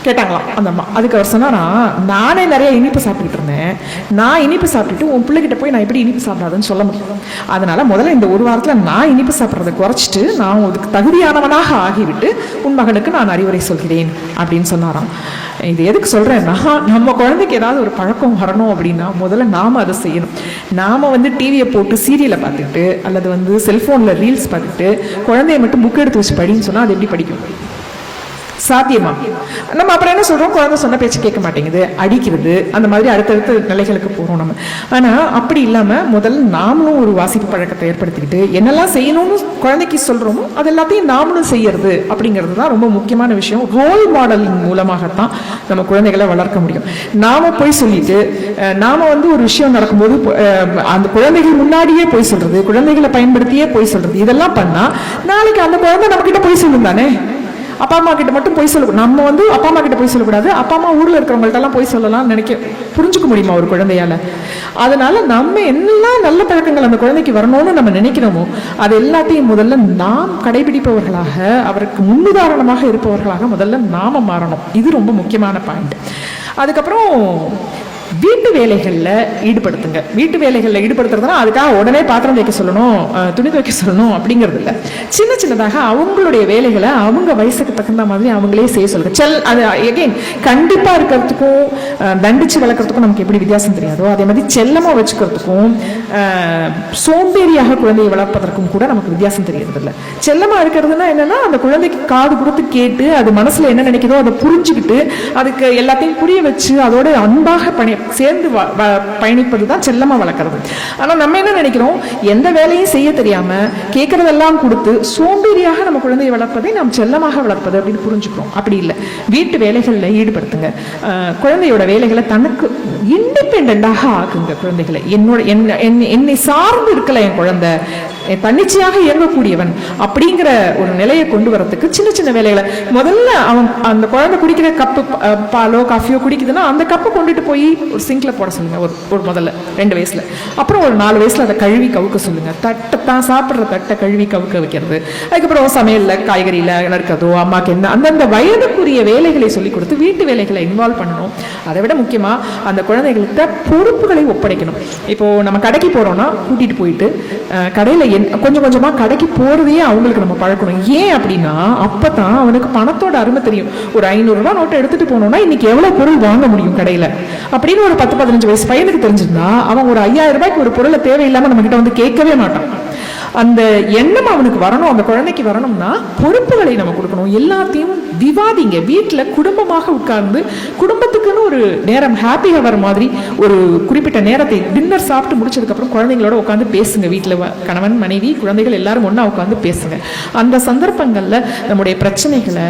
Speaker 2: கேட்டாங்களாம் அந்த அம்மா. அதுக்கு அவர் சொன்னாராம் நானே நிறைய இனிப்பு சாப்பிட்டுட்டு இருந்தேன். நான் இனிப்பு சாப்பிட்டுட்டு உன் பிள்ளைகிட்ட போய் நான் எப்படி இனிப்பு சாப்பிடாதுன்னு சொல்ல முடியும். அதனால முதல்ல இந்த ஒரு வாரத்தில் நான் இனிப்பு சாப்பிட்றத குறைச்சிட்டு நான் அதுக்கு தகுதியானவனாக ஆகிவிட்டு உன் மகனுக்கு நான் அறிவுரை சொல்கிறேன் அப்படின்னு சொன்னாராம். இது எதுக்கு சொல்கிறேன்னா நம்ம குழந்தைக்கு ஏதாவது ஒரு பழக்கம் வரணும் அப்படின்னா முதல்ல நாம் அதை செய்யணும். நாம் வந்து டிவியை போட்டு சீரியலை பார்த்துட்டு அல்லது வந்து செல்ஃபோனில் ரீல்ஸ் பார்த்துட்டு குழந்தைய மட்டும் புக் எடுத்து வச்சு படின்னு சொன்னால் அது எப்படி படிக்கும்? சாத்தியமா? நம்ம அப்புறம் என்ன சொல்றோம்? குழந்தை சொன்ன பேச்சு கேட்க மாட்டேங்குது அடிக்கிறது அந்த மாதிரி அடுத்தடுத்த நிலைகளுக்கு போறோம் நம்ம. ஆனா அப்படி இல்லாம முதல்ல நாமளும் ஒரு வாசிப்பு பழக்கத்தை ஏற்படுத்திக்கிட்டு என்னெல்லாம் செய்யணும்னு குழந்தைக்கு சொல்றோமோ அது எல்லாத்தையும் நாமளும் செய்யறது அப்படிங்கிறது தான் ரொம்ப முக்கியமான விஷயம். ரோல் மாடலிங் மூலமாகத்தான் நம்ம குழந்தைகளை வளர்க்க முடியும். நாம போய் சொல்லிட்டு நாம வந்து ஒரு விஷயம் நடக்கும்போது அந்த குழந்தைகள் முன்னாடியே போய் சொல்றது குழந்தைகளை பயன்படுத்தியே போய் சொல்றது இதெல்லாம் பண்ணா நாளைக்கு அந்த குழந்தை நம்ம கிட்ட போய் சொல்லும் தானே அப்பா அம்மா கிட்ட மட்டும் போய் சொல்ல நம்ம வந்து அப்பா அம்மா கிட்ட போய் சொல்லக்கூடாது. அப்பா அம்மா ஊர்ல இருக்கிறவங்கள்ட்ட எல்லாம் போய் சொல்லலாம்னு நினைக்க புரிஞ்சுக்க முடியுமா ஒரு குழந்தையால? அதனால நம்ம என்னெல்லாம் நல்ல பழக்கங்கள் அந்த குழந்தைக்கு வரணும்னு நம்ம நினைக்கிறோமோ அது எல்லாத்தையும் முதல்ல நாம் கடைபிடிப்பவர்களாக அவருக்கு முன்னுதாரணமாக இருப்பவர்களாக முதல்ல நாம மாறணும். இது ரொம்ப முக்கியமான பாயிண்ட் அதுக்கப்புறம் வீட்டு வேலைகளில் ஈடுபடுத்துங்க. வீட்டு வேலைகளில் ஈடுபடுத்துறதுனா அதுக்காக உடனே பாத்திரம் வைக்க சொல்லணும் துணி துவைக்க சொல்லணும் அப்படிங்கிறது இல்லை. சின்ன சின்னதாக அவங்களுடைய வேலைகளை அவங்க வயசுக்கு தகுந்த மாதிரி அவங்களே செய்ய சொல்லுங்க. செல் அது எகைன் கண்டிப்பாக இருக்கிறதுக்கும் தண்டிச்சு வளர்க்கறதுக்கும் நமக்கு எப்படி வித்தியாசம் தெரியாதோ அதே மாதிரி செல்லமாக வச்சுக்கிறதுக்கும் சோம்பேறியாக குழந்தையை வளர்ப்பதற்கும் கூட நமக்கு வித்தியாசம் தெரியறது இல்லை. செல்லமாக இருக்கிறதுனா என்னன்னா அந்த குழந்தைக்கு காது கொடுத்து கேட்டு அது மனசில் என்ன நினைக்குதோ அதை புரிஞ்சுக்கிட்டு அதுக்கு எல்லாத்தையும் புரிய வச்சு அதோட அன்பாக பணி சேர்ந்து வ- வ- பயணிப்பது தான் செல்லமாக வளர்க்குறது. ஆனால் நம்ம என்ன நினைக்கிறோம்? எந்த வேலையும் செய்ய தெரியாமல் கேட்குறதெல்லாம் கொடுத்து சோம்பேறியாக நம்ம குழந்தையை வளர்ப்பதை நாம் செல்லமாக வளர்ப்பது அப்படின்னு புரிஞ்சுக்கிறோம். அப்படி இல்லை. வீட்டு வேலைகளில் ஈடுபடுத்துங்க. குழந்தையோட வேலைகளை தனக்கு இண்டிபெண்ட்டாக ஆக்குங்க குழந்தைகளை. என்னோட என்ன- என்னை- என்னை சார்ந்து இருக்கல என் குழந்தை. என் தன்னிச்சையாக இயங்கக்கூடியவன் அப்படிங்கிற ஒரு நிலையை கொண்டு வரதுக்கு சின்ன சின்ன வேலைகளை. முதல்ல அவன் அந்த குழந்தை குடிக்கிற கப்பு பாலோ காஃபியோ குடிக்குதுன்னா அந்த கப்பை கொண்டுட்டு போய் ஒரு சிங்கில் போட சொல்லுங்க ஒரு ஒரு முதல்ல ரெண்டு வயசுல. அப்புறம் ஒரு நாலு வயசுல அதை கழுவி கவுக்க சொல்லுங்க. தட்டை தான் சாப்பிட்ற தட்டை கழுவி கவுக்க வைக்கிறது. அதுக்கப்புறம் சமையல்ல காய்கறியில நறுக்கிறதோ அம்மாக்கு என்ன அந்தந்த வயதுக்குரிய வேலைகளை சொல்லி கொடுத்து வீட்டு வேலைகளை இன்வால்வ் பண்ணணும். அதை விட முக்கியமா அந்த குழந்தைகள்கிட்ட பொறுப்புகளை ஒப்படைக்கணும். இப்போ நம்ம கடைக்கு போறோம்னா கூட்டிட்டு போயிட்டு கடையில் கடையில என் கொஞ்சம் கொஞ்சமா கடைக்கு போறதையே அவங்களுக்கு நம்ம பழக்கணும். ஏன் அப்படின்னா அப்பதான் அவனுக்கு பணத்தோட அருமை தெரியும். ஒரு ஐநூறு நோட்டை எடுத்துட்டு போனோம்னா இன்னைக்கு எவ்வளவு பொருள் வாங்க முடியும் கடையில? அப்படின்னு ஒரு பத்து பதினஞ்சு வயசு பையனுக்கு தெரிஞ்சிருந்தா அவன் ஒரு ஐயாயிரம் ரூபாய்க்கு ஒரு பொருளை தேவையில்லாம நம்ம கிட்ட வந்து கேட்கவே மாட்டான். அந்த எண்ணம் அவனுக்கு வரணும் அந்த குழந்தைக்கு வரணும்னா பொறுப்புகளை நம்ம கொடுக்கணும். எல்லாத்தையும் விவாதிங்க. வீட்டில் குடும்பமாக உட்கார்ந்து குடும்பத்துக்குன்னு ஒரு நேரம் ஹாப்பி ஹவர் மாதிரி ஒரு குறிப்பிட்ட நேரத்தை டின்னர் சாப்பிட்டு முடிச்சதுக்கப்புறம் குழந்தைங்களோட உட்காந்து பேசுங்க. வீட்டில் கணவன் மனைவி குழந்தைகள் எல்லாரும் ஒன்றா உட்காந்து பேசுங்க. அந்த சந்தர்ப்பங்களில் நம்முடைய பிரச்சனைகளை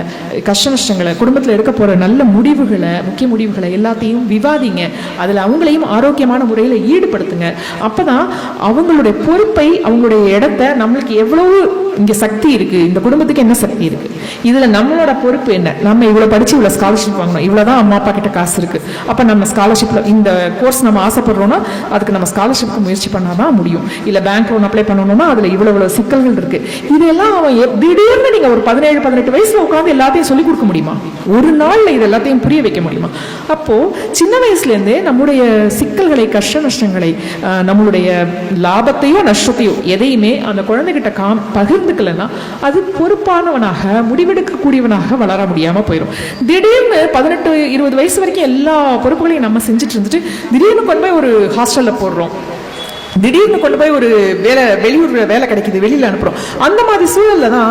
Speaker 2: கஷ்ட நஷ்டங்களை குடும்பத்தில் இருக்க போகிற நல்ல முடிவுகளை முக்கிய முடிவுகளை எல்லாத்தையும் விவாதிங்க. அதில் அவங்களையும் ஆரோக்கியமான முறையில் ஈடுபடுத்துங்க. அப்போ தான் அவங்களுடைய பொறுப்பை அவங்களுடைய இடத்த நம்மளுக்கு எவ்வளவு இங்கே சக்தி இருக்குது இந்த குடும்பத்துக்கு என்ன சக்தி இருக்குது இதில் நம்மளோட பொறுப்பு பொறுப்பு என்ன? நம்ம இவ்வளோ படித்து இவ்வளோ ஸ்காலர்ஷிப் வாங்கணும். இவ்வளோ தான் அம்மா அப்பா கிட்ட காசு இருக்குது அப்போ நம்ம ஸ்காலர்ஷிப்பில் இந்த கோர்ஸ் நம்ம ஆசைப்படுறோன்னா அதுக்கு நம்ம ஸ்காலர்ஷிப்க்கு முயற்சி பண்ணால் தான் முடியும். இல்லை பேங்க் லோன் அப்ளை பண்ணணும்னா அதில் இவ்வளோ இவ்வளோ சிக்கல்கள் இருக்குது இதெல்லாம் அவன் திடீர்னு நீங்கள் ஒரு பதினேழு பதினெட்டு வயசில் உட்காந்து எல்லாத்தையும் சொல்லிக் கொடுக்க முடியுமா? ஒரு நாளில் இது எல்லாத்தையும் புரிய வைக்க முடியுமா? அப்போது சின்ன வயசுலேருந்தே நம்முடைய சிக்கல்களை கஷ்ட நஷ்டங்களை நம்மளுடைய லாபத்தையோ நஷ்டத்தையோ எதையுமே அந்த குழந்தைகிட்ட காம் பகிர்ந்துக்கலைன்னா அது பொறுப்பானவனாக முடிவெடுக்கக்கூடியவனாக வளர முடியாமல் போயிடும் திடீர்னு பதினெட்டு இருபது வயசு வரைக்கும் எல்லா பொறுப்புகளையும் நம்ம செஞ்சுட்டு இருந்துட்டு திடீர்னு கொண்டு போய் ஒரு ஹாஸ்டல்ல போடுறோம். திடீர்னு கொண்டு போய் ஒரு வேலை வெளியூர் வேலை கிடைக்குது வெளியில அனுப்புறோம். அந்த மாதிரி சூழல்ல தான்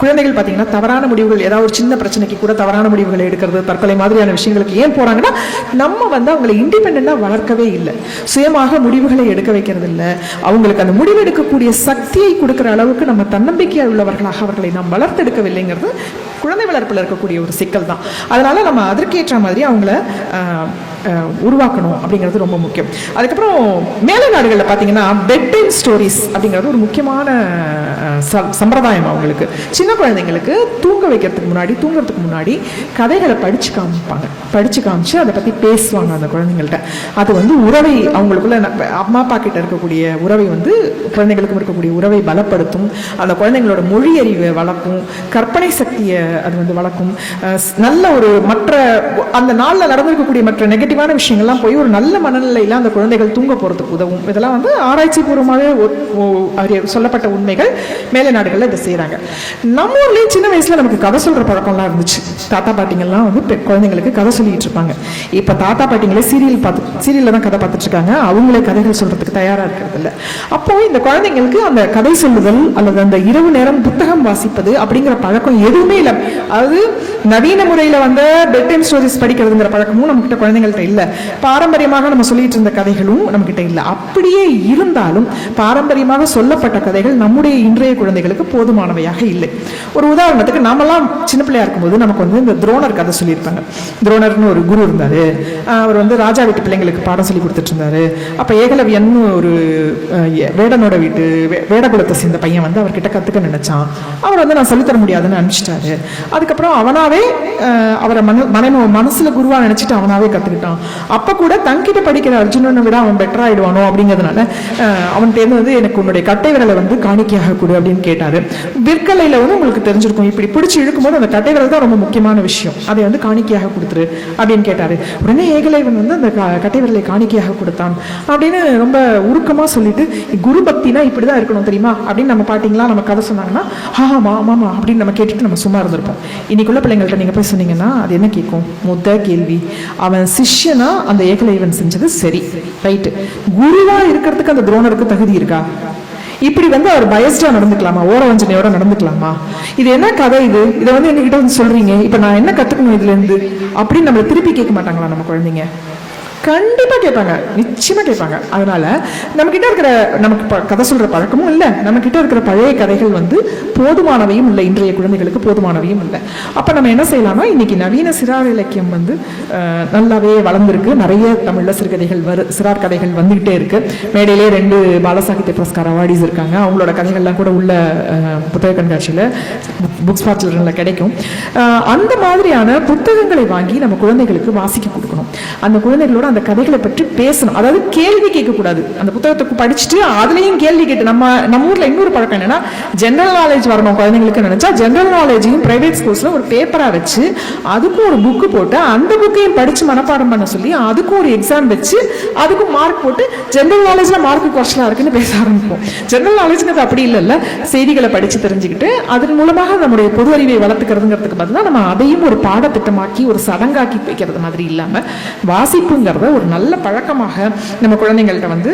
Speaker 2: குழந்தைகள் பார்த்தீங்கன்னா தவறான முடிவுகள் ஏதாவது ஒரு சின்ன பிரச்சனைக்கு கூட தவறான முடிவுகளை எடுக்கிறது தற்கொலை மாதிரியான விஷயங்களுக்கு ஏன் போறாங்கன்னா நம்ம வந்து அவங்களை இண்டிபெண்ட்டாக வளர்க்கவே இல்லை. சுயமாக முடிவுகளை எடுக்க வைக்கிறது இல்லை. அவங்களுக்கு அந்த முடிவு எடுக்கக்கூடிய சக்தியை கொடுக்கிற அளவுக்கு நம்ம தன்னம்பிக்கை உள்ளவர்களாக அவர்களை நாம் வளர்த்தெடுக்கவில்லைங்கிறது குழந்தை வளர்ப்பில் இருக்கக்கூடிய ஒரு சிக்கல் தான். அதனால் நம்ம அதற்கேற்ற மாதிரி அவங்கள உருவாக்கணும் அப்படிங்கிறது ரொம்ப முக்கியம். அதுக்கப்புறம் மேலை நாடுகளில் பார்த்தீங்கன்னா பெட் டைம் ஸ்டோரிஸ் அப்படிங்கிறது ஒரு முக்கியமான ச- சம்பிரதாயம் அவங்களுக்கு. சின்ன குழந்தைங்களுக்கு தூங்க வைக்கிறதுக்கு முன்னாடி தூங்குறதுக்கு முன்னாடி கதைகளை படித்து காமிப்பாங்க. படித்து காமிச்சு அதை பற்றி பேசுவாங்க அந்த குழந்தைங்கள்ட்ட. அது வந்து உறவை அவங்களுக்குள்ள அம்மா அப்பா கிட்ட இருக்கக்கூடிய உறவை வந்து குழந்தைங்களுக்கும் இருக்கக்கூடிய உறவை பலப்படுத்தும். அந்த குழந்தைங்களோட மொழி அறிவை வளர்க்கும். கற்பனை சக்தியை அது வந்து வளர்க்கும் நல்ல ஒரு மற்ற அந்த நாளில் நடந்திருக்கக்கூடிய மற்ற நெகட்டிவான விஷயங்கள்லாம் போய் ஒரு நல்ல மனநிலையில் அந்த குழந்தைகள் தூங்க போகிறதுக்கு உதவும். இதெல்லாம் வந்து ஆராய்ச்சி பூர்வமாகவே ஒ- சொல்லப்பட்ட உண்மைகள். மேலை நாடுகளில் இதை செய்கிறாங்க நம்ம ஊர்லேயும் சின்ன வயசில் நமக்கு கதை சொல்கிற பழக்கம்லாம் இருந்துச்சு. தாத்தா பாட்டிங்கள்லாம் வந்து குழந்தைங்களுக்கு கதை சொல்லிகிட்டு இருப்பாங்க. இப்போ தாத்தா பாட்டிங்களே சீரியல் பார்த்து சீரியலில் தான் கதை பார்த்துட்டு இருக்காங்க. அவங்களே கதைகள் சொல்கிறதுக்கு தயாராக இருக்கிறது இல்லை. அப்போ இந்த குழந்தைங்களுக்கு அந்த கதை சொல்லுதல் அல்லது அந்த இரவு நேரம் புத்தகம் வாசிப்பது அப்படிங்கிற பழக்கம் எதுவுமே இல்லை. அதாவது நவீன முறையில் வந்த பெட் டைம் ஸ்டோரிஸ் படிக்கிறதுங்கிற பழக்கமும் நம்மக்கிட்ட குழந்தைங்கள்ட்ட இல்லை. பாரம்பரியமாக நம்ம சொல்லிட்டு இருந்த கதைகளும் நம்மக்கிட்ட இல்லை. அப்படியே இருந்தாலும் பாரம்பரியமாக சொல்லப்பட்ட கதைகள் நம்முடைய இன்றைய குழந்தைகளுக்கு போதுமானவையாக இல்லை. ஒரு உதாரணத்துக்கு நாமெல்லாம் சின்ன பிள்ளையா இருக்கும்போது நமக்கு வந்து இந்த துரோணர் கதை சொல்லியிருப்பாங்க. துரோணர்னு ஒரு குரு இருந்தாரு. அவர் வந்து ராஜா வீட்டு பிள்ளைங்களுக்கு பாடம் சொல்லி கொடுத்துட்டு இருந்தாரு. அப்ப ஏகலவியன்னு ஒரு வேடனோட வீட்டு வே- வேடகுலத்தை சேர்ந்த பையன் வந்து அவர்கிட்ட கத்துக்க நினைச்சான். அவர் வந்து நான் சொல்லித்தர முடியாதுன்னு அனுப்பிச்சிட்டாரு. அதுக்கப்புறம் அவனாவே ஆஹ், அவரை மன மனைம மனசுல குருவா நினைச்சிட்டு அவனாவே கத்துக்கிட்டான். அப்ப கூட தங்கிட்ட படிக்கிற அர்ஜுனனை விட அவன் பெட்டர் ஆயிடுவானோ அப்படிங்கிறதுனால அவன் தேர்ந்து வந்து எனக்கு உன்னுடைய கட்டை விரலை வந்து காணிக்கையாக கொடு அப்படின்னு கேட்டாரு. விற்கலையில் வந்து உங்களுக்கு தெரிஞ்சிருக்கும். இப்படி பிடிச்சி இழுக்கும்போது அந்த கட்டை விரல் தான் ரொம்ப முக்கியமான விஷயம். அதை வந்து காணிக்கையாக கொடுத்துரு அப்படின்னு கேட்டாரு. உடனே ஏகலைவன் வந்து அந்த க- கட்டை விரலை காணிக்கையாக கொடுத்தான். அப்படின்னு ரொம்ப உருக்கமா சொல்லிட்டு குரு பக்தினா இப்படிதான் இருக்கணும் தெரியுமா? அப்படின்னு நம்ம பாட்டிங்களா நம்ம கதை சொன்னாங்கன்னா ஆமா ஆமாம் அப்படின்னு நம்ம கேட்டுட்டு நம்ம சும்மா இருந்தோம். இருந்திருப்போம் இன்னைக்குள்ள பிள்ளைங்கள்ட்ட நீங்க போய் சொன்னீங்கன்னா அது என்ன கேட்கும் முத கேள்வி. அவன் சிஷ்யனா அந்த ஏகலைவன் செஞ்சது சரி. ரைட்டு குருவா இருக்கிறதுக்கு அந்த துரோணருக்கு தகுதி இருக்கா? இப்படி வந்து அவர் பயஸ்டா நடந்துக்கலாமா? ஓர வஞ்சனையோட நடந்துக்கலாமா? இது என்ன கதை இது? இதை வந்து என்கிட்ட வந்து சொல்றீங்க. இப்ப நான் என்ன கத்துக்கணும் இதுல இருந்து? அப்படின்னு நம்மளை திருப்பி கேட்க மாட்டாங்களா நம்ம குழந்தைங்க? கண்டிப்பாக கேட்பாங்க. நிச்சயமாக கேட்பாங்க. அதனால் நம்மக்கிட்ட இருக்கிற நமக்கு ப- கதை சொல்கிற பழக்கமும் இல்லை. நம்மக்கிட்ட இருக்கிற பழைய கதைகள் வந்து போதுமானவையும் இல்லை. இன்றைய குழந்தைகளுக்கு போதுமானவையும் இல்லை. அப்போ நம்ம என்ன செய்யலாம்னா இன்றைக்கி நவீன சிறார் இலக்கியம் வந்து நல்லாவே வளர்ந்துருக்கு. நிறைய தமிழில் சிறுகதைகள் வரு சிறார் கதைகள் வந்துக்கிட்டே இருக்குது மேடையிலே ரெண்டு பாலசாகித்ய புரஸ்கார் அவார்டிஸ் இருக்காங்க. அவங்களோட கதைகள்லாம் கூட உள்ள புத்தக கண்காட்சியில் புக்ஸ் ஃபார் சில்ட்ரனில் கிடைக்கும் அந்த மாதிரியான புத்தகங்களை வாங்கி நம்ம குழந்தைகளுக்கு வாசிக்க கொடுக்கணும். அந்த குழந்தைகளோட அந்த கதைகளை பற்றி பேசணும். அதாவது கேள்வி கேட்கக்கூடாது. அந்த புத்தகத்தை படிச்சுட்டு அதுலேயும் கேள்வி கேட்டு நம்ம நம்ம ஊரில் இன்னொரு பழக்கம் என்னன்னா ஜென்ரல் நாலேஜ் வரணும் குழந்தைங்களுக்கு நினைச்சா ஜென்ரல் நாலேஜையும் ப்ரைவேட் ஸ்கூல்ஸில் ஒரு பேப்பராக வச்சு அதுக்கும் ஒரு புக்கு போட்டு அந்த புக்கையும் படித்து மனப்பாடம் பண்ண சொல்லி அதுக்கும் ஒரு எக்ஸாம் வச்சு அதுக்கும் மார்க் போட்டு ஜென்ரல் நாலேஜில் மார்க் குறைச்சலாக இருக்குன்னு பேச ஆரம்பிப்போம். ஜென்ரல் நாலேஜ்ங்கிறது அப்படி இல்லைல்ல. செய்திகளை படித்து தெரிஞ்சுக்கிட்டு அதன் மூலமாக நம்முடைய பொது அறிவை வளர்த்துக்கிறதுங்கிறதுக்கு பதிலாக நம்ம அதையும் ஒரு பாடத்திட்டமாக்கி ஒரு சடங்காக்கி வைக்கிறது மாதிரி இல்லாமல் வாசிப்புங்கிறத ஒரு நல்ல பழக்கமாக நம்ம குழந்தைங்கள்ட்ட வந்து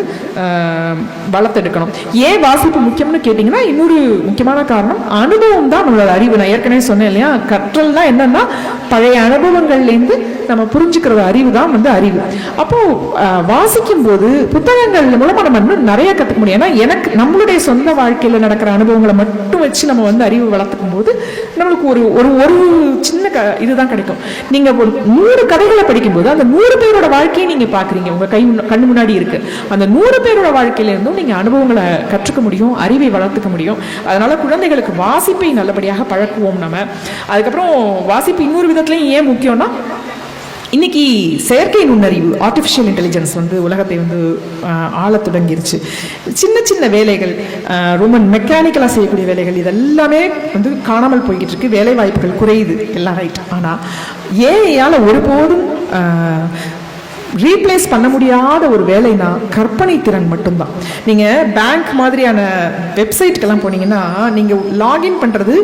Speaker 2: வளர்த்தெடுக்கணும். ஏன் வாசிப்பு முக்கியம்னு கேட்டிங்கன்னா இன்னொரு முக்கியமான காரணம் அனுபவம் தான் நம்மளோட அறிவு. நான் ஏற்கனவே சொன்னேன் இல்லையா கற்றல்னா என்னன்னா பழைய அனுபவங்கள்லேருந்து நம்ம புரிஞ்சுக்கிற அறிவு தான் வந்து அறிவு. அப்போ வாசிக்கும் போது புத்தகங்கள் மூலமாக நம்ம இன்னும் நிறைய கற்றுக்க முடியும். ஏன்னா எனக்கு நம்மளுடைய சொந்த வாழ்க்கையில நடக்கிற அனுபவங்களை மட்டும் வச்சு நம்ம வந்து அறிவு வளர்த்துக்கும் போது நம்மளுக்கு ஒரு ஒரு ஒரு சின்ன க இதுதான் கிடைக்கும். நீங்க ஒரு நூறு கதைகளை படிக்கும்போது அந்த நூறு பேரோட வாழ்க்கை வாழ்க்கையை நீங்கள் பார்க்குறீங்க. உங்கள் கை கண்ணு முன்னாடி இருக்குது அந்த நூறு பேரோட வாழ்க்கையிலேருந்தும் நீங்கள் அனுபவங்களை கற்றுக்க முடியும் அறிவை வளர்த்துக்க முடியும். அதனால் குழந்தைகளுக்கு வாசிப்பை நல்லபடியாக பழக்குவோம் நம்ம. அதுக்கப்புறம் வாசிப்பு இன்னொரு விதத்துலையும் ஏன் முக்கியம்னா இன்னைக்கு செயற்கை நுண்ணறிவு ஆர்டிஃபிஷியல் இன்டெலிஜென்ஸ் வந்து உலகத்தை வந்து ஆள தொடங்கிருச்சு. சின்ன சின்ன வேலைகள் ரொம்ப மெக்கானிக்கலாக செய்யக்கூடிய வேலைகள் இதெல்லாமே வந்து காணாமல் போய்கிட்டு இருக்கு. வேலை வாய்ப்புகள் குறையுது. எல்லாம் ரைட் ஆனால் ஏஐயால் ஒருபோதும் ரீப்ளேஸ் பண்ண முடியாத ஒரு வேலைனா கற்பனை திறன் மட்டும்தான். நீங்கள் பேங்க் மாதிரியான வெப்சைட்டுக்கெல்லாம் போனீங்கன்னா நீங்கள் லாகின் பண்ணுறது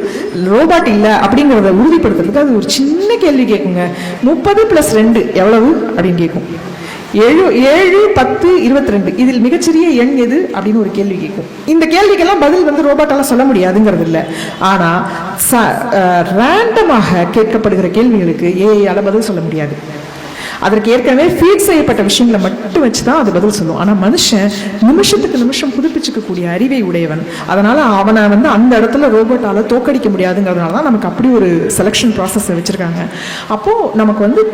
Speaker 2: ரோபாட் இல்லை அப்படிங்கிறத உறுதிப்படுத்துறதுக்கு அது ஒரு சின்ன கேள்வி கேட்குங்க. முப்பது ப்ளஸ் ரெண்டு எவ்வளவு அப்படின்னு கேட்கும். ஏழு ஏழு பத்து இருபத்தி ரெண்டு இதில் மிகச்சிறிய எண் எது அப்படின்னு ஒரு கேள்வி கேட்கும். இந்த கேள்விக்கெல்லாம் பதில் வந்து ரோபாட்டெல்லாம் சொல்ல முடியாதுங்கிறது இல்லை. ஆனால் ச ரேண்டமாக கேட்கப்படுகிற கேள்விகளுக்கு ஏஐயால் பதில் சொல்ல முடியாது. அதற்கு ஏற்கனவே ஃபீட் செய்யப்பட்ட விஷயங்களை மட்டும் வச்சு தான் அது பதில் சொல்லும். ஆனால் மனுஷன் நிமிஷத்துக்கு நிமிஷம் புதுப்பிச்சுக்கக்கூடிய அறிவை உடையவன். அதனால் அவனை வந்து அந்த இடத்துல ரோபோட்டால் தோக்கடிக்க முடியாதுங்கிறதுனால தான் நமக்கு அப்படி ஒரு செலெக்ஷன் ப்ராசஸ் வச்சுருக்காங்க. அப்போது நமக்கு வந்து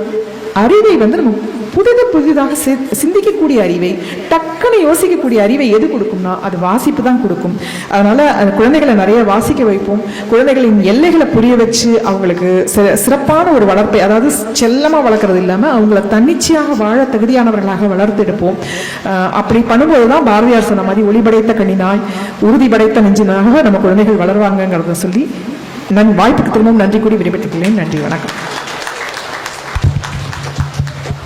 Speaker 2: அறிவை வந்து நம்ம புதிது புதிதாக சி- சிந்திக்கக்கூடிய அறிவை டக்குன்னு யோசிக்கக்கூடிய அறிவை எது கொடுக்கும்னா அது வாசிப்பு தான் கொடுக்கும். அதனால் அந்த குழந்தைகளை நிறைய வாசிக்க வைப்போம். குழந்தைகளின் எல்லைகளை புரிய வச்சு அவங்களுக்கு சிறப்பான ஒரு வளர்ப்பை அதாவது செல்லமாக வளர்க்குறது இல்லாமல் அவங்க அவங்கள தன்னிச்சையாக வாழ தகுதியானவர்களாக வளர்த்தெடுப்போம். அப்படி பண்ணும்போது தான் பாரதியார் சொன்ன மாதிரி ஒளிபடைத்த கண்ணினாய் உறுதி படைத்த நெஞ்சினாக நம்ம குழந்தைகள் வளருவாங்கங்கிறத சொல்லி நன் வாய்ப்புக்கு திரும்பவும் நன்றி கூறி விடைபெற்றுக் நன்றி வணக்கம்.